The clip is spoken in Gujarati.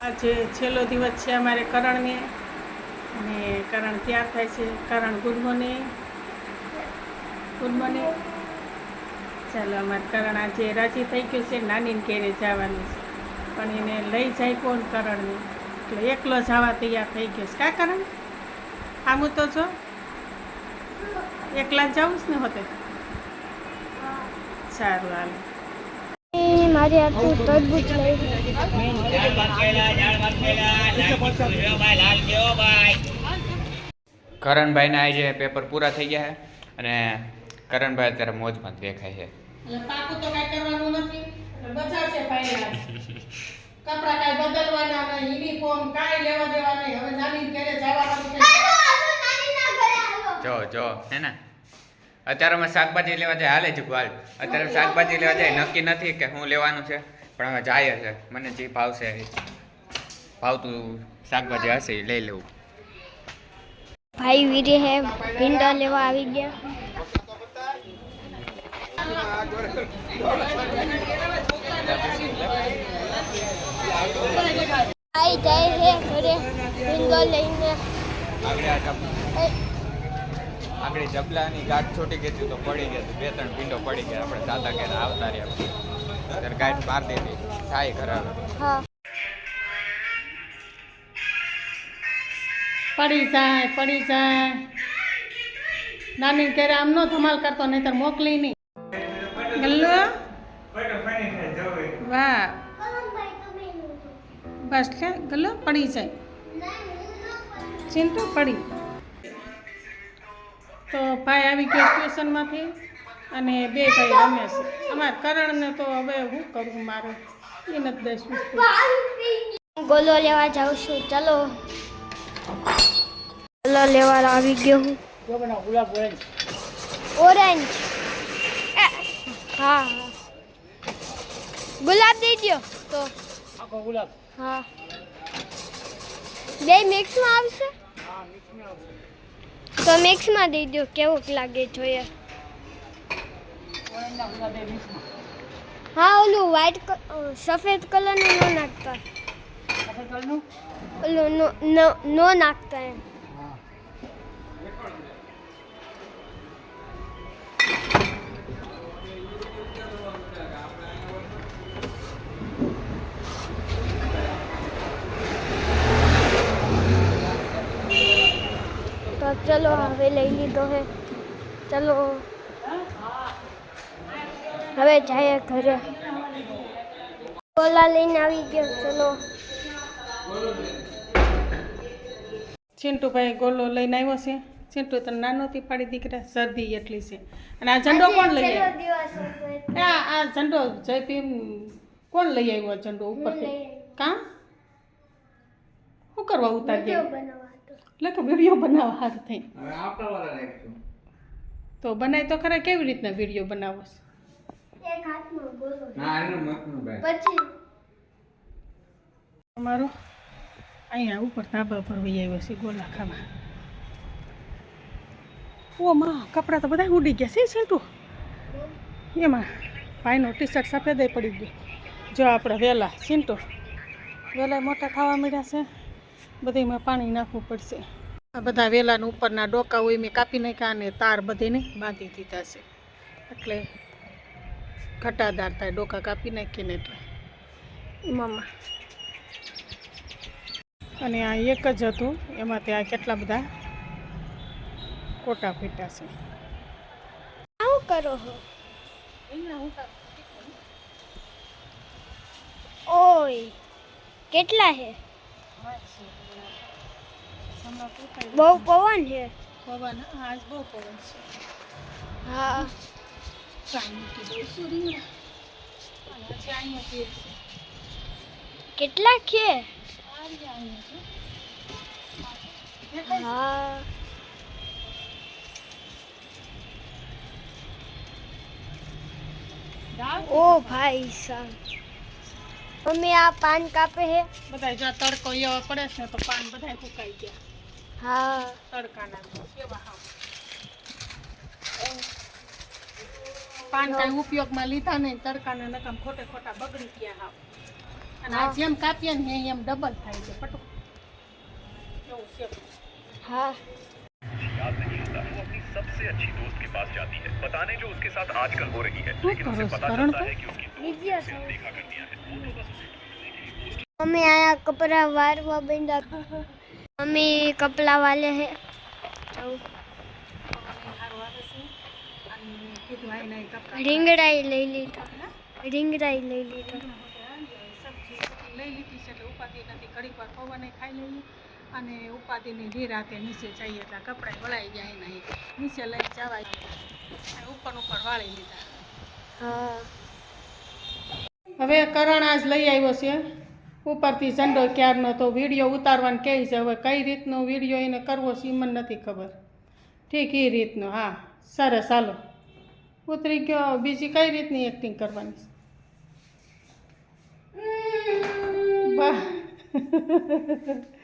આજે છેલ્લો દિવસ છે અમારે કરણને. અને કરણ તૈયાર થાય છે. Karan good morning good morning ચાલો અમારે કરણ આજે રાજી થઈ ગયું છે. નાનીને ઘેરે જવાનું છે. પણ એને લઈ જાય કોણ કરણને. એટલે એકલો જવા તૈયાર થઈ ગયો છે. કા કરણ? આમ તો છો? એકલા જવું ને હોતે? સારું હાલ. મારે આટલું તરબૂચ લઈ કરણભાઈના આજે પેપર પૂરા થઈ ગયા છે અને કરણભાઈ અત્યારે મોજમાં દેખાય છે. એટલે પાકું તો કાંઈ કરવાનું નથી એટલે બચાવશે ભાઈના કપડાં કાંઈ બદલવાના નહીં યુનિફોર્મ કાંઈ લેવા દેવા નહીં. હવે નાની ઘરે જવા છે જો જો હે ને? અત્યારે અમે શાકભાજી લેવા જાય હાલે જ હાલ. અત્યારે શાકભાજી લેવા જાય. નક્કી નથી કે હું લેવાનું છે પણ હવે જાય છે મને જે ભાવશે એ ભાવતું શાકભાજી હશે એ લઈ લેવું. ભાઈ વીરે હે ભીંડા લેવા આવી ગયા. ભાઈ જાય છે ઘરે ભીંડો લઈને. આગળ જબલાની ગાંઠ છૂટી ગઈ હતી તો પડી ગઈ બે ત્રણ પિંડો પડી ગયા. આપણે દાદા ઘેર આવતા રહ્યા ત્યારે ગાંઠ માર દીધી થાય ખરાબ પડી જાય પડી જાય. નાની ઘરે આમ નો ધમાલ કરતો નહીતર મોકલી નહીં. ગલ્લો? વાહ. બસ ગલ્લો? પડી જાય. ચિંતો પડી. તો ભાઈ આવી ગયો ટ્યુશનમાંથી અને બે ભાઈ રમે છે. અમારે કરણને તો હવે હું કરું મારે? એ નથી દઈશ હું ગોલો લેવા જાઉં છું. ચલો. ગોલો લેવા આવી ગયો હું. ઓરેન્જ. હા હા. ગુલાબ દઈ દો તો. ગુલાબ હા. બે મિક્સમાં આવશે? તો મિક્સમાં દઈ દો કેવું લાગે જોઈએ. હા ઓલું વ્હાઈટ સફેદ કલરનું ન નાખતા. ઓલું નો નો નો નાખતા એમ. હવે લઈ લીધો હે. ચલો. હવે જઈએ ઘરે. ઓલા લઈને આવી ગયો. ચલો. ચિંટુભાઈ ગોલો લઈને આવ્યો છે. ચિંટુ તો નાનોથી પાડી દીકરા શરદી એટલી છે. અને આ ઝંડો કોણ લઈ આવ્યો? આ આ ઝંડો જયપીમ કોણ લઈ આવ્યો ઝંડો ઉપરથી? કાં? શું કરવા ઉતાર દે? એટલે કે વીડિયો બનાવવા હાર થઈ તો બનાય તો ખરા કેવી રીતના વીડિયો બનાવો છો? પછી? અમારો અહીંયા ઉપર ધાબા પર વહી આવ્યો છે ગોલા ખાવા ઓ માં કપડાં તો બધા ઉડી ગયા છે સેટું એમાં ભાઈનો ટી શર્ટ સફેદ પડી ગયું. જો આપણે વહેલા સિન્ટુ વહેલા મોટા ખાવા મળ્યા છે. બધીમાં પાણી નાખવું પડશે. આ બધા વેલાના ઉપરના ડોકા હોય મેં કાપી નાખ્યા અને તાર બધીને બાંધી દીધા છે. એટલે ઘટાદાર થાય ડોકા કાપી નાખીને એટલે. એમાં અને આ એક જ હતું એમાં ત્યાં કેટલા બધા કોટા ફીટા છે. આવું કરો ઓય કેટલા છે બહુ પવન છે. પવન આજ બહુ પવન છે. હા. કેટલા છે? છે હા ઓ ભાઈ સાહેબ મમ્મી આ પાન કાપે છે બધા જો તડકો એવો પડે છે તો પાન બધા સુકાઈ ગયા. હા. તડકાના. કેવા હા પાન કાંઈ ઉપયોગમાં લીધા નહીં તડકાના નકામ ખોટે ખોટા બગડી ગયા હા અને આ જેમ કાપીએ ને એમ ડબલ થાય છે પટુ એવું છે. હા. सबसे अच्छी दोस्त के पास जाती है बताने जो उसके साथ आजकल हो रही है तू लेकिन उसे करो, पता करण चलता को। है कि उसकी दोस्त વિદ્યા उसे થાય. अनदेखा कर दिया है वो तो बस उसे મમ્મી આયા કપડા વારવા બેંડા મમ્મી કપડા વાલે હે સારું આવે છે અને કીધું આઈ નાઈ કપડાં રીંગડાઈ લઈ લીધા રીંગડાઈ લઈ લીધા સબ્જી લઈ લીધી છે એટલે ઉપાધિ નથી ઘડીક વાર પવને ખાઈ લઈએ અને ઉપાધિની નિરાતે નીચે જઈએ ત્યાં કપડાં વળાઈ જાય નહીં નીચે લઈ જવાય. અને ઉપર ઉપર વાળી લીધા. હા. હવે કરણ આજ લઈ આવ્યો છે. ઉપરથી ઝંડો ક્યારનો તો વીડિયો ઉતારવાનું કહે છે. હવે કઈ રીતનો વીડિયો એને કરવો છે મને નથી ખબર. ઠીક એ રીતનો હા. સરસ હાલો. ઉતરી ગયો. બીજી કઈ રીતની એક્ટિંગ કરવાની છે? વાહ